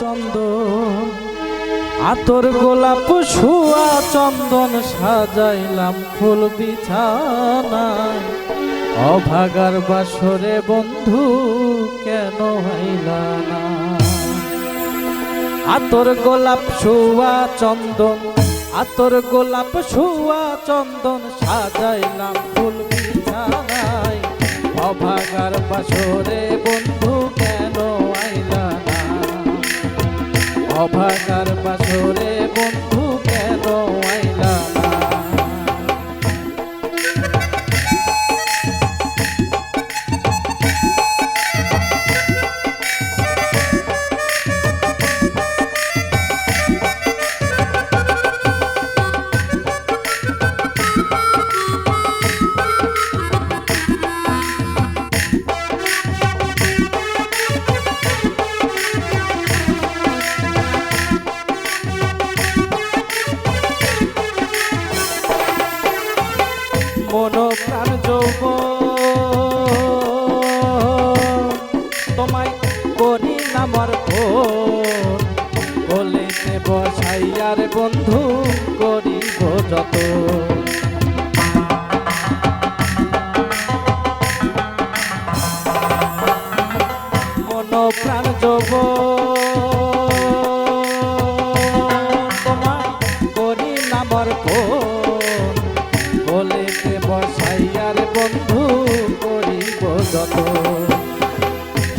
চন্দন, আতর গোলাপ শুয়া চন্দন সাজাইলাম ফুল বিছানায়। অভাগার বাসরে বন্ধু কেন হইলা না? আতর গোলাপ শুয়া চন্দন, আতর গোলাপ শুয়া চন্দন সাজাইলাম ফুল বিছানায়। অভাগার বাসরে অভাগার প্রাণ যৌব তোমায় করি নামর বলেতে বসাইয়ার বন্ধু করিব যত মন প্রাণ যৌব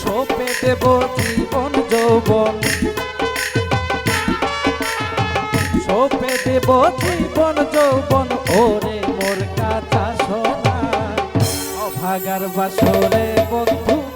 সোপে দেব জীবন, যৌবন। সোপে দেব জীবন, যৌবন। ওরে মোর কাঁচা সোনা, অভাগার বাসরে বন্ধু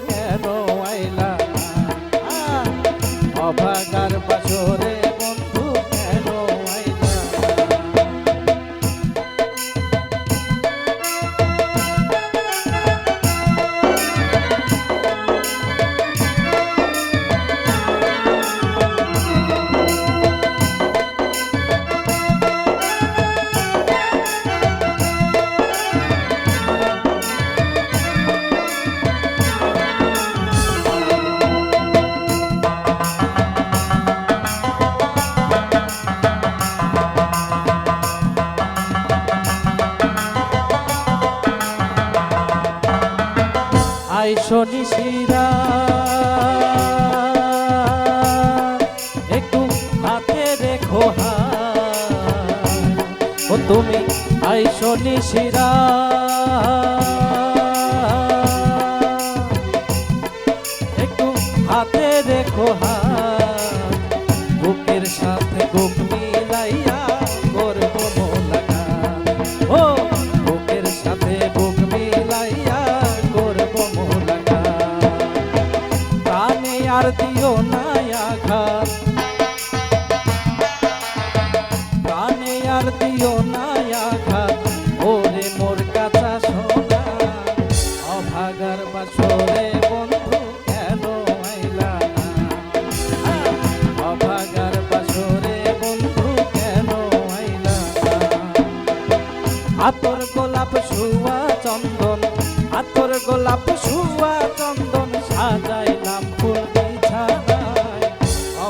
আই শনি শিরা। একটু হাতে রেখো হা ও তুমি আই শনি শিরা। আর দিও না আঘাত। কানে আর দিও না আঘাত। ওরে মোর কাছা সোনা, অভাগার বাসরে বন্ধু কেন আইলা না? অভাগার বাসরে বন্ধু কেন আইলা না? আতর গোলাপ শুয়া চন্দন, আতর গোলাপ শুয়া চন্দন বিছানায়